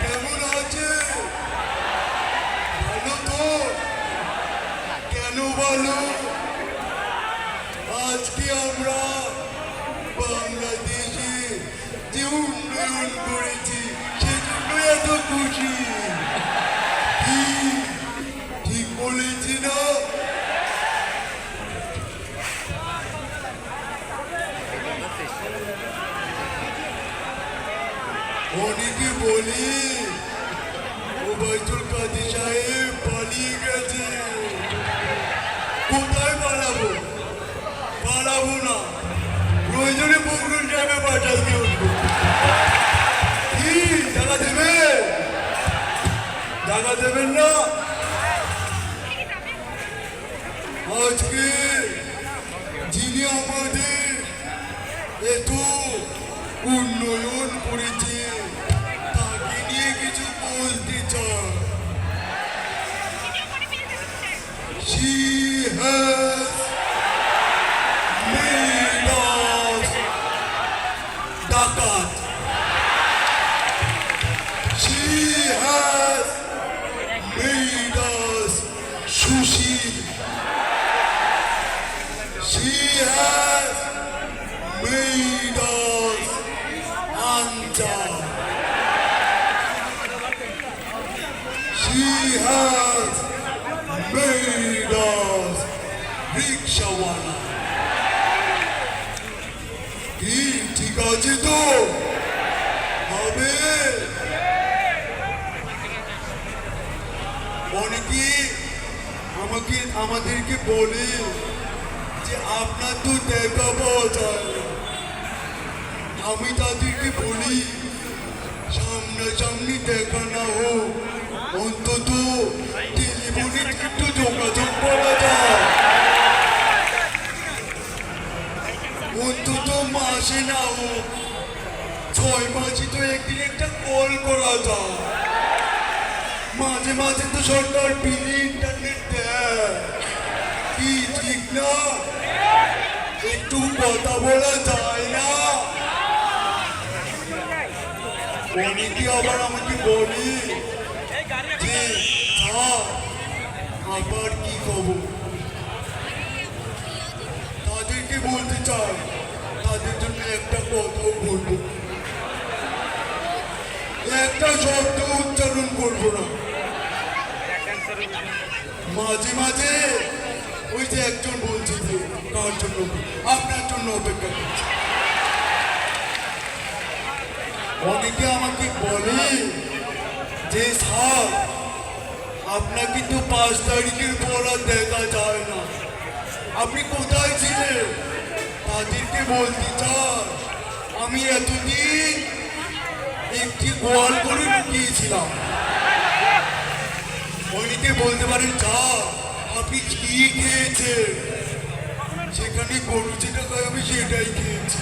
কেমন আছে? ভালো তো কেন বলো আজকে আমরা বাংলাদেশে যে উন্নয়ন করেছি অনেকে বলি ওবায়দুল কাদের সাহেব পালিয়ে গেছে কোথায় পালাবো পালাবো না প্রয়োজনে বকরুল সাহেবে পাঠাতে উঠবো কি টাকা দেবে টাকা দেবেন না আজকে যিনি আমাদের এত উন্নয়ন করেছে Minus Dakat. She has made us sushi. She has made us anta. She has made আমাদেরকে বলে যে আপনার তো দেখা পাওয়া যায় আমি তাদেরকে বলি, সামনাসামনি দেখা না হোক, অন্তত টেলিফোনে একটু যোগাযোগ করা যায় মাসে না হোক ছয় মাসে তো একদিন একটা কল করা যায়। মাঝে মাঝে তো সরকার বিলি ইন্টারনেট দেয়। কি ঠিক না? একটু কথা বলা যায় না। অনেকে আবার আমাকে বলি যে আবার কি খবর? তাদেরকে বলতে চাই। তাদের জন্য শব্দ উচ্চারণ করব না। মাঝে মাঝে ওই যে একজন বলছে যে, কার জন্য আপনার জন্য অপেক্ষা করছে। অনেকে আমাকে বলে যে, স্যার, আপনাকে তো পাঁচ তারিখের পর আর দেখা যায় না। আপনি কোথায় ছিলেন? তাদেরকে বলতে চাই আমি এতদিন একটি গোয়াল করে লুকিয়েছিলাম। অনেকে বলতে পারেন, যা, আপনি কি খেয়েছেন? সেখানে গরু যেটা খায়, আমি সেটাই খেয়েছি।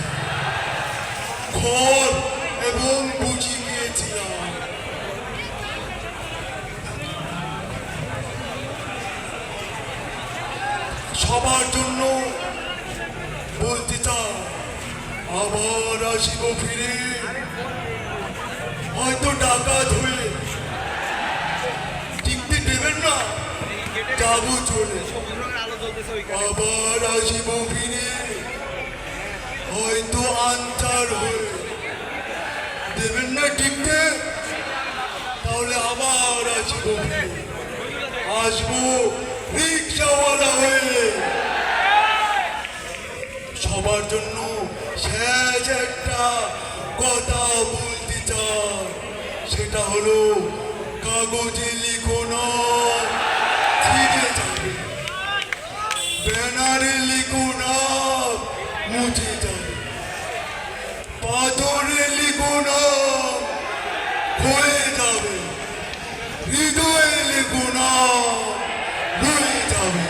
খড় এবং বুঝি খেয়েছিলাম। সবার জন্য বলতে চাই আবার আসিব ফিরে। হয়তো ডাকাত হয়ে টিকতে দেবেন না, যাব চলে। আবার আসিব ফিরে। হয়তো আনচার হয়ে দেবেন না টিকতে, তাহলে আবার আসিব আসব রিক্সাওয়ালা হয়ে। সবার জন্য শেষ একটা কথা বলতে চাই সেটা হলো কাগজে লিখো না যাবে। ব্যানারে লিখো না মুছে যাবে। পাথরে লিখো না যাবে। লিখো না যাবে।